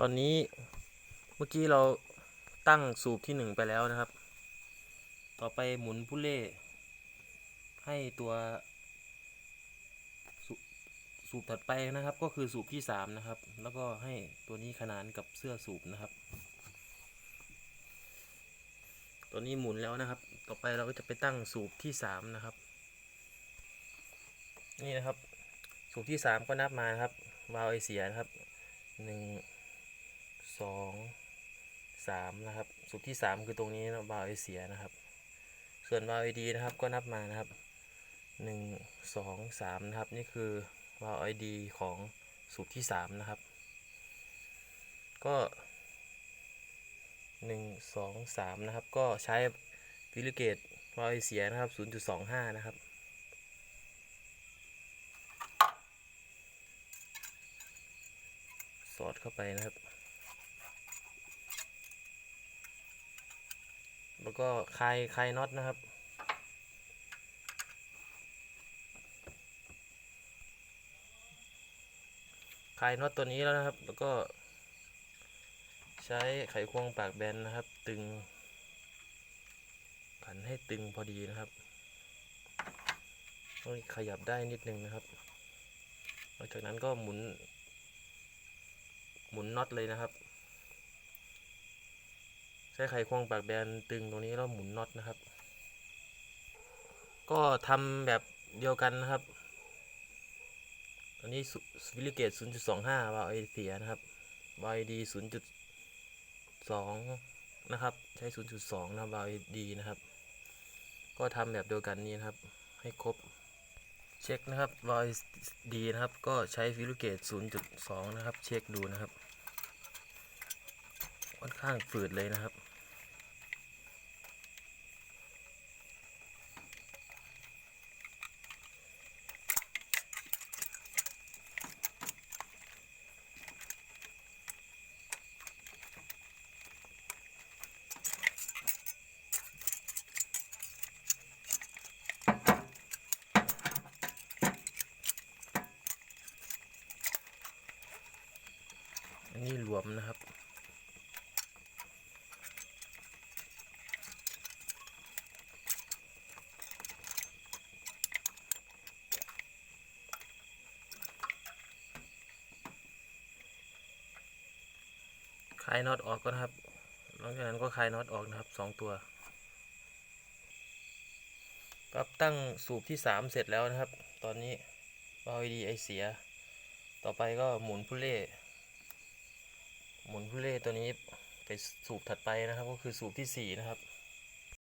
ตอนนี้เมื่อกี้เราตั้งสูบที่หนึ่งไปแล้วนะครับ ต่อไปหมุนผู้เล่ ให้ตัวสสูบถัดไปนะครับ ก็คือสูบที่สามนะครับ แล้วก็ให้ตัวนี้ขนานกับเสื้อสูบนะครับ ตัวนี้หมุนแล้วนะครับ ต่อไปเราก็จะไปตั้งสูบที่สามนะครับ นี่นะครับ สูบที่สามก็นับมาครับ วาล์วไอเสียนะครับหนึ่ง สองสามนะครับสูบที่สามคือตรงนี้นะวาวไอเสียนะครับ ส่วนวาวไอดีนะครับก็นับมานะครับหนึ่งสองสามนะครับ นี่คือวาวไอดีของสูบที่สามนะครับ ก็หนึ่งสองสามนะครับ ก็ใช้ฟิลิเกตวาวไอเสียนะครับศูนย์จุดสองห้านะครับสอดเข้าไปนะครับ แล้วก็คลายคลายน็อตนะครับ คลายน็อตตัวนี้แล้วนะครับ แล้วก็ใช้ไขควงปากแบนนะครับ ตึงขันให้ตึงพอดีนะครับต้องขยับได้นิดนึงนะครับ หลังจากนั้นก็หมุน หมุนน็อตเลยนะครับ ใช้ไขควงปากแบนตึงตรงนี้แล้วหมุนน็อตนะครับ ก็ทำแบบเดียวกันนะครับ อันนี้สวิลิเกต 0.25 วาล์วไอเสียนะครับวาล์วไอดี 0.2 นะครับ ใช้ 0.2 นะครับวาล์วไอดีนะครับ ก็ทำแบบเดียวกันนี้นะครับ ให้ครบเช็คนะครับวาล์วดีนะครับ ก็ใช้ฟิลิเกต 0.2 นะครับ เช็คดูนะครับค่อนข้างฝืดเลยนะครับ วมนะครับคลายน็อตออกก็นะครับ หลังจากนั้นก็คลายน็อตออกนะครับสองตัวครับตั้งสูบที่สามเสร็จแล้วนะครับ ตอนนี้วาล์วดีไอเสีย ต่อไปก็หมุนผู้เล่ มุนผู้เล่ตัวนี้ไปสูบถัดไปนะครับ ก็คือสูบที่สี่นะครับ